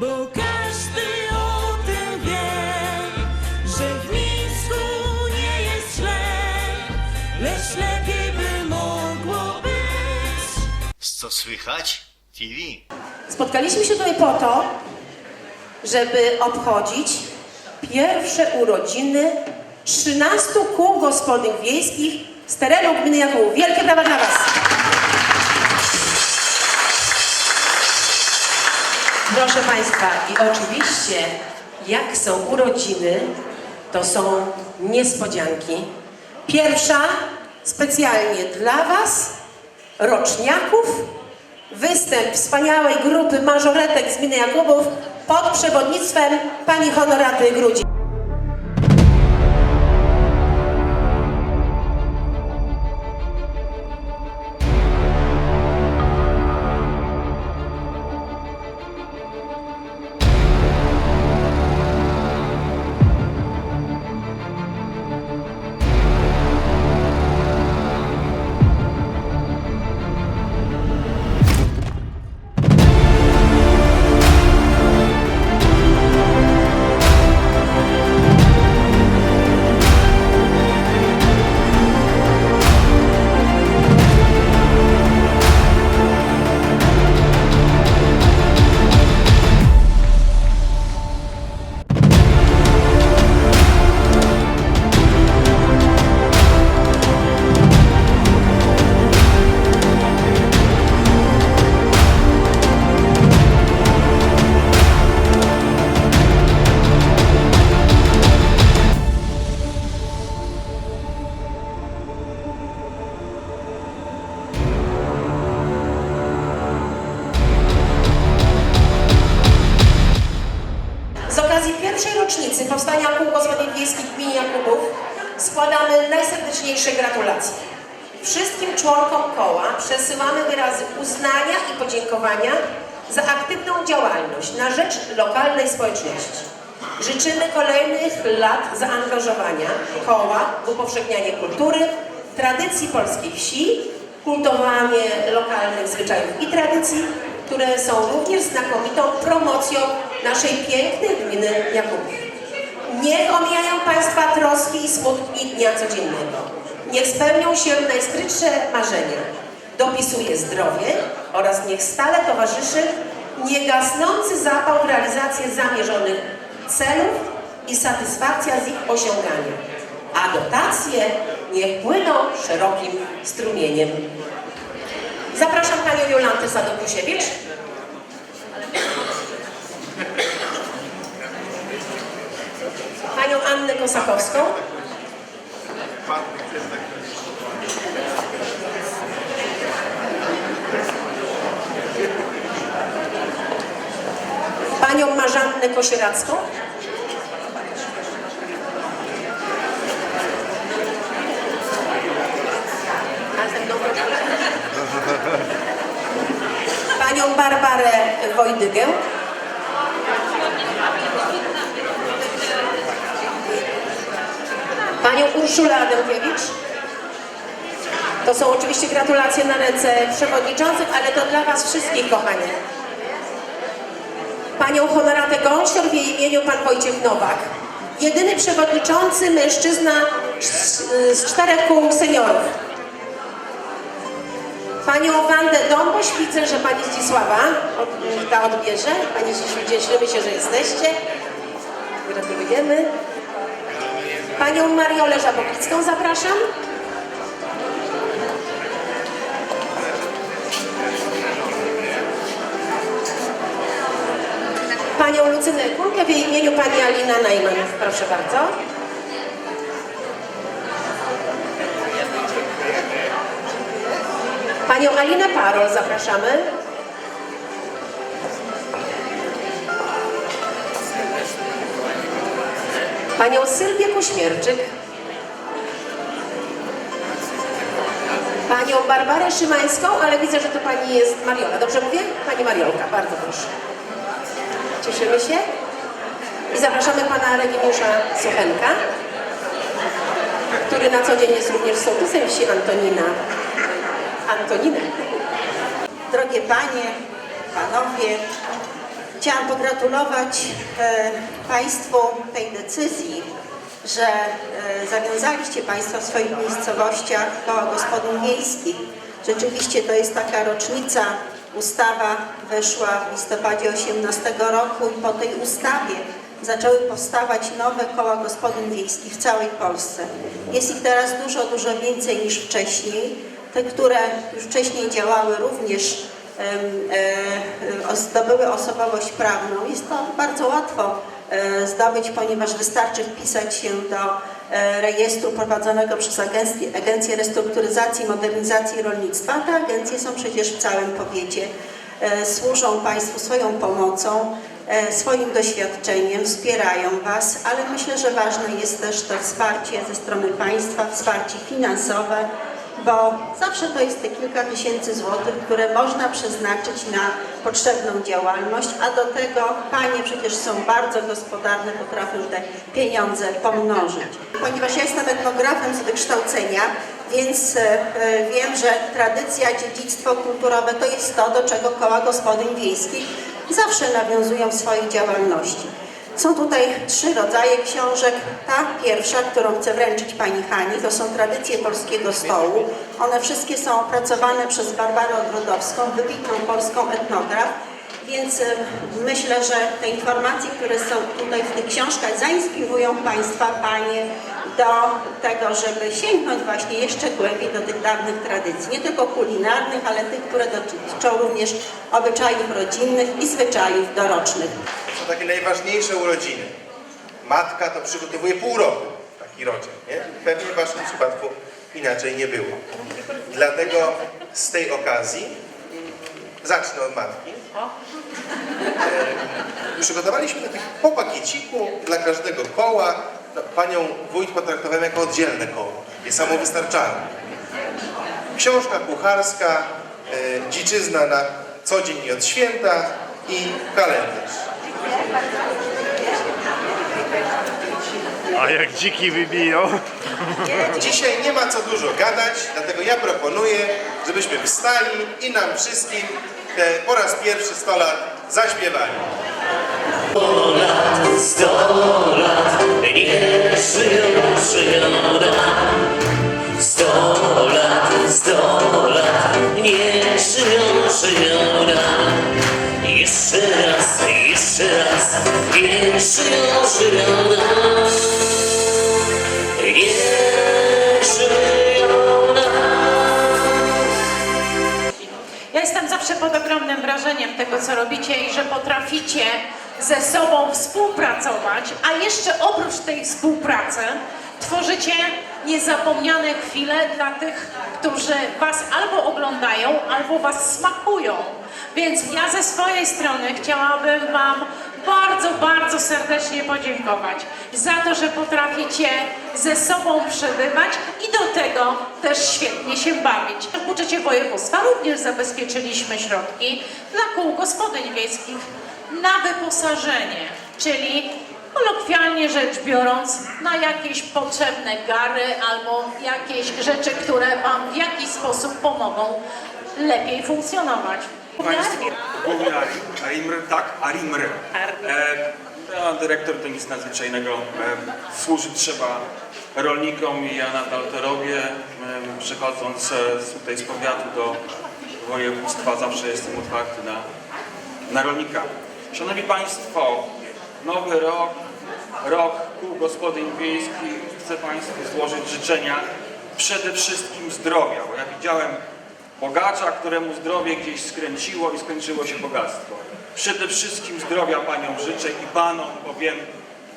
Bo każdy o tym wie, że w Mińsku nie jest źle, lecz lepiej by mogło być. Co słychać? TV. Spotkaliśmy się tutaj po to, żeby obchodzić pierwsze urodziny 13 kół gospodyń wiejskich z terenu gminy Jakubów. Wielkie brawa dla Was! Proszę Państwa, i oczywiście, jak są urodziny, to są niespodzianki. Pierwsza specjalnie dla Was, roczniaków, występ wspaniałej grupy mażoretek z gminy Jakubów pod przewodnictwem pani Honoraty Grudzi. Rocznicy powstania kół gospodyń w gminie Jakubów składamy najserdeczniejsze gratulacje. Wszystkim członkom koła przesyłamy wyrazy uznania i podziękowania za aktywną działalność na rzecz lokalnej społeczności. Życzymy kolejnych lat zaangażowania koła w upowszechnianie kultury, tradycji polskiej wsi, kultowanie lokalnych zwyczajów i tradycji, które są również znakomitą promocją naszej pięknej gminy Jakubów. Niech omijają Państwa troski i smutki dnia codziennego. Niech spełnią się najskrytsze marzenia. Dopisuje zdrowie oraz niech stale towarzyszy niegasnący zapał w realizację zamierzonych celów i satysfakcja z ich osiągania. A dotacje niech płyną szerokim strumieniem. Zapraszam Panią Jolantę Sadokusiewicz. Panią Annę Kosakowską. Panią Marzannę Kosieracką. Panią Barbarę Wojdygę. Panią Urszulę Adamkiewicz. To są oczywiście gratulacje na ręce przewodniczących, ale to dla Was wszystkich, kochanie. Panią Honoratę Gąsior w jej imieniu Pan Wojciech Nowak. Jedyny przewodniczący mężczyzna z, z czterech kół seniorów. Panią Wandę Dąboś, widzę, że Pani Zdzisława od, ta odbierze. Pani Zdzisiu, cieszymy się, że jesteście. Gratulujemy. Panią Mariolę Żabowicką zapraszam. Panią Lucynę Kulkę w imieniu Pani Alina Najman. Proszę bardzo. Panią Alinę Parol zapraszamy. Panią Sylwię Kuśmierczyk. Panią Barbarę Szymańską, ale widzę, że to Pani jest Mariola. Dobrze mówię? Pani Mariolka, bardzo proszę. Cieszymy się. I zapraszamy Pana Remigiusza Suchenka, który na co dzień jest również sołtysem wsi Antonina. Antonina. Drogie Panie, Panowie, Chciałam pogratulować e, Państwu tej decyzji, że e, zawiązaliście Państwo w swoich miejscowościach koła gospodyń wiejskich. Rzeczywiście to jest taka rocznica. Ustawa weszła w listopadzie 18 roku i po tej ustawie zaczęły powstawać nowe koła gospodyń wiejskich w całej Polsce. Jest ich teraz dużo, dużo więcej niż wcześniej. Te, które już wcześniej działały również zdobyły osobowość prawną. Jest to bardzo łatwo e, zdobyć, ponieważ wystarczy wpisać się do e, rejestru prowadzonego przez Agencję, Agencję Restrukturyzacji i Modernizacji Rolnictwa. Te agencje są przecież w całym powiecie. E, Służą Państwu swoją pomocą, e, swoim doświadczeniem, wspierają Was, ale myślę, że ważne jest też to wsparcie ze strony państwa, wsparcie finansowe, bo zawsze to jest te kilka tysięcy złotych, które można przeznaczyć na potrzebną działalność, a do tego panie przecież są bardzo gospodarne, potrafią te pieniądze pomnożyć. Ponieważ ja jestem etnografem z wykształcenia, więc e, e, wiem, że tradycja, dziedzictwo kulturowe to jest to, do czego koła gospodyń wiejskich zawsze nawiązują w swojej działalności. Są tutaj trzy rodzaje książek. Ta pierwsza, którą chcę wręczyć Pani Hani, to są tradycje polskiego stołu. One wszystkie są opracowane przez Barbarę Ogrodowską, wybitną polską etnograf. Więc e, myślę, że te informacje, które są tutaj w tych książkach zainspirują Państwa, Panie do tego, żeby sięgnąć właśnie jeszcze głębiej do tych dawnych tradycji. Nie tylko kulinarnych, ale tych, które dotyczą również obyczajów rodzinnych i zwyczajów dorocznych. są takie najważniejsze urodziny. Matka to przygotowuje pół roku taki roczek, nie? Pewnie w waszym przypadku inaczej nie było. Dlatego z tej okazji zacznę od matki. E, Przygotowaliśmy taki po pakieciku dla każdego koła. Panią wójt potraktowałem jako oddzielne koło, takie samowystarczalne. Książka kucharska, e, dziczyzna na co dzień i od święta i kalendarz. A jak dziki wybiją. Dzisiaj nie ma co dużo gadać, dlatego ja proponuję, żebyśmy wstali i nam wszystkim te po raz pierwszy 100 lat zaśpiewali. Sto lat Sto lat, sto lat nie żyją, żyją. Jeszcze raz, jeszcze raz nie. Ja jestem zawsze pod ogromnym wrażeniem tego, co robicie i że potraficie ze sobą współpracować, a jeszcze oprócz tej współpracy tworzycie niezapomniane chwile dla tych, którzy Was albo oglądają, albo Was smakują. Więc ja ze swojej strony chciałabym Wam bardzo, bardzo serdecznie podziękować za to, że potraficie ze sobą przebywać i do tego też świetnie się bawić. W budżecie województwa również zabezpieczyliśmy środki dla kół gospodyń wiejskich na wyposażenie, czyli kolokwialnie rzecz biorąc, na jakieś potrzebne gary albo jakieś rzeczy, które Wam w jakiś sposób pomogą lepiej funkcjonować. Państwo, główny Arim, Arimr, tak, Arimr. E, ja, dyrektor to nic nadzwyczajnego. E, służyć trzeba rolnikom i ja nadal to robię. E, przychodząc e, z- tutaj z powiatu do województwa zawsze jestem otwarty na, na rolnika. Szanowni Państwo, nowy rok, rok kół gospodyń wiejskich. Chcę Państwu złożyć życzenia przede wszystkim zdrowia, bo ja widziałem bogacza, któremu zdrowie gdzieś skręciło i skończyło się bogactwo. Przede wszystkim zdrowia Paniom życzę i Panom, bo wiem,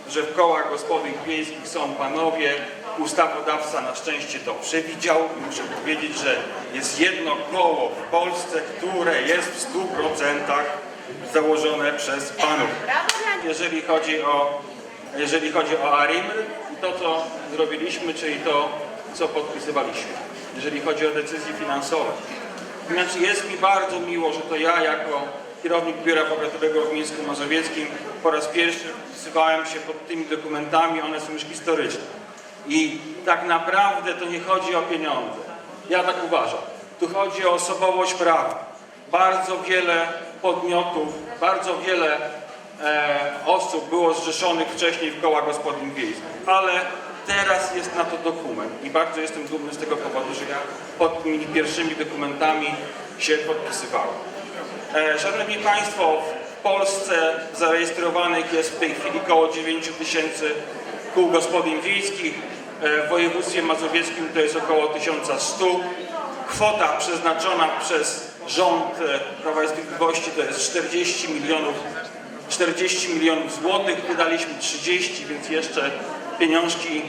że w kołach gospodyń wiejskich są Panowie. Ustawodawca na szczęście to przewidział i muszę powiedzieć, że jest jedno koło w Polsce, które jest w 100% założone przez Panów. Jeżeli chodzi o, jeżeli chodzi o ARIMR i to, co zrobiliśmy, czyli to, co podpisywaliśmy. Jeżeli chodzi o decyzje finansowe. Znaczy jest mi bardzo miło, że to ja jako kierownik biura powiatowego w Mińsku Mazowieckim po raz pierwszy wpisywałem się pod tymi dokumentami, one są już historyczne. I tak naprawdę to nie chodzi o pieniądze. Ja tak uważam. Tu chodzi o osobowość prawa. Bardzo wiele podmiotów, bardzo wiele e, osób było zrzeszonych wcześniej w koła gospodyń wiejskich, ale teraz jest na to dokument i bardzo jestem dumny z tego powodu, że ja pod tymi pierwszymi dokumentami się podpisywałem. Szanowni Państwo, w Polsce zarejestrowanych jest w tej chwili około 9 tysięcy kół gospodyń wiejskich. E, W województwie mazowieckim to jest około 1100. Kwota przeznaczona przez rząd e, Prawa i Sprawiedliwości to jest 40 milionów 40 milionów złotych, wydaliśmy 30, więc jeszcze pieniążki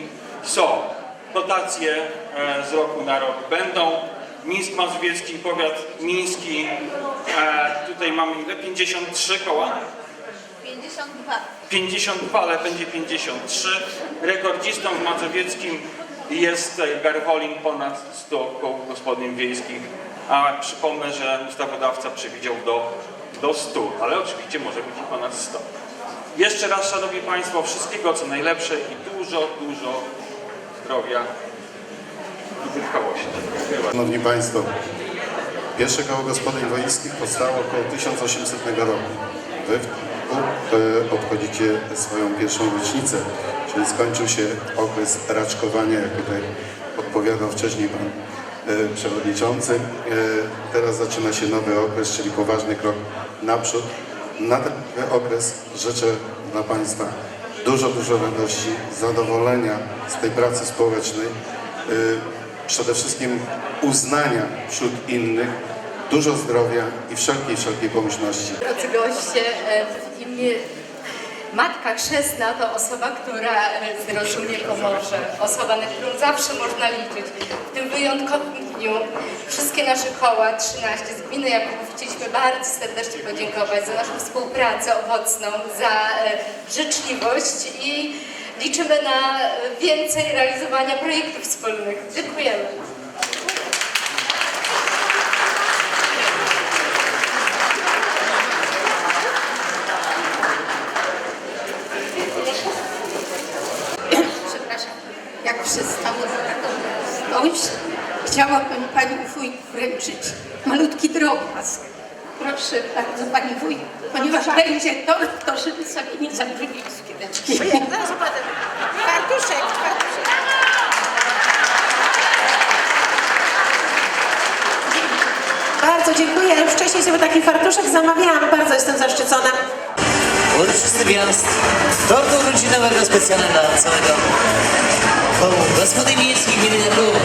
są. Dotacje e, z roku na rok będą. Mińsk Mazowiecki, powiat miński, e, tutaj mamy ile? 53 koła? 52. 52, ale będzie 53. Rekordzistą w Mazowieckim jest Garwolin ponad 100 koł gospodyń wiejskich, a przypomnę, że ustawodawca przewidział do, do 100, ale oczywiście może być i ponad 100. Jeszcze raz, Szanowni Państwo, wszystkiego co najlepsze i dużo, dużo zdrowia i wytrwałości. Szanowni Państwo, pierwsze koło gospodyń wojskich powstało około 1800 roku. Wy e, obchodzicie swoją pierwszą rocznicę, czyli skończył się okres raczkowania, jak tutaj odpowiadał wcześniej Pan Przewodniczący. E, Teraz zaczyna się nowy okres, czyli poważny krok naprzód. Na ten okres życzę dla Państwa dużo, dużo radości, zadowolenia z tej pracy społecznej, y, przede wszystkim uznania wśród innych, dużo zdrowia i wszelkiej, wszelkiej pomyślności. Drodzy goście, e, w imię Matka Chrzestna to osoba, która e, zrozumie, pomoże. Osoba, na którą zawsze można liczyć. W tym wyjątkowym dniu wszystkie nasze koła, 13 z gminy Jakubów, chcieliśmy bardzo serdecznie podziękować za naszą współpracę owocną, za e, życzliwość i liczymy na e, więcej realizowania projektów wspólnych. Dziękujemy. Jak przestało dojść, chciałabym Pani Wójt wręczyć malutki drobiazg. Proszę bardzo Pani Wójt, ponieważ będzie to, to żeby sobie nie zabrzmieli skiereczki. Fartuszek, fartuszek. Bardzo dziękuję. Już wcześniej sobie taki fartuszek zamawiałam. Bardzo jestem zaszczycona. Uroczysty wjazd tortu rodzinowego specjalny dla całego kołu gospodyń miejskich gminy Jakub.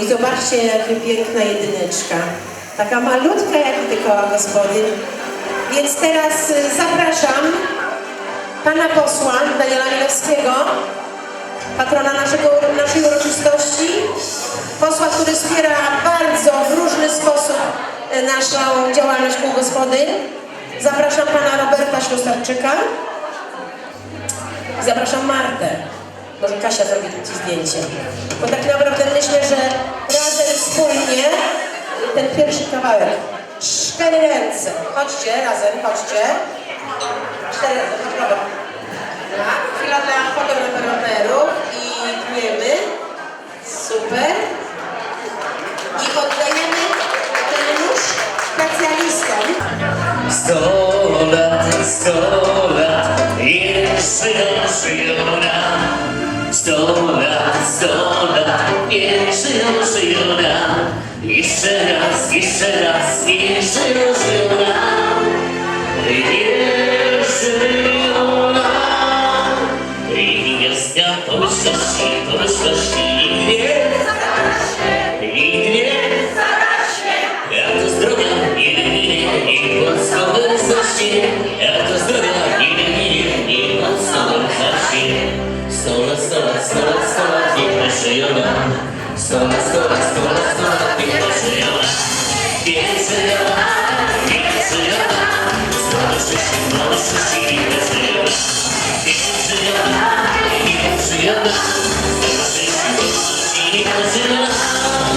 I zobaczcie, jaka piękna jedyneczka. Taka malutka jak koła gospodyń. Więc teraz y, zapraszam pana posła Daniela Milewskiego, patrona naszego, naszej uroczystości. Posła, który wspiera bardzo w różny sposób y, naszą działalność kół gospodyń. Zapraszam pana Roberta Ślusarczyka. Zapraszam Martę. Może Kasia zrobi ci zdjęcie. Bo tak naprawdę myślę, że razem wspólnie ten pierwszy kawałek. Cztery ręce. Chodźcie razem, chodźcie. Cztery ręce, chodź Robert. Tak, chwila dla fotoreporterów i tniemy. Super. I oddajemy ten nóż specjalistom. Sto lat, sto lat, jeszcze żyją nam. Sto lat, sto lat, jeszcze żyją nam. Jeszcze raz, jeszcze raz, jeszcze żyją nam. Nie żyją nam. I gwiazdka pomyślności, pomyślności nigdy nigdy. Jak to zdrowia nigdy ginie, nikt mocno wyrośnie. Jak よなそらそらそらそら月曜だ月曜だ月曜だその寿司の寿司月曜だ月曜だス曜だその寿司の寿司ス曜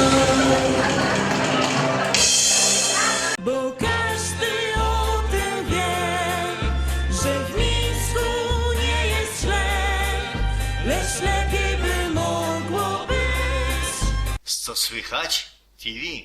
だ lepiej by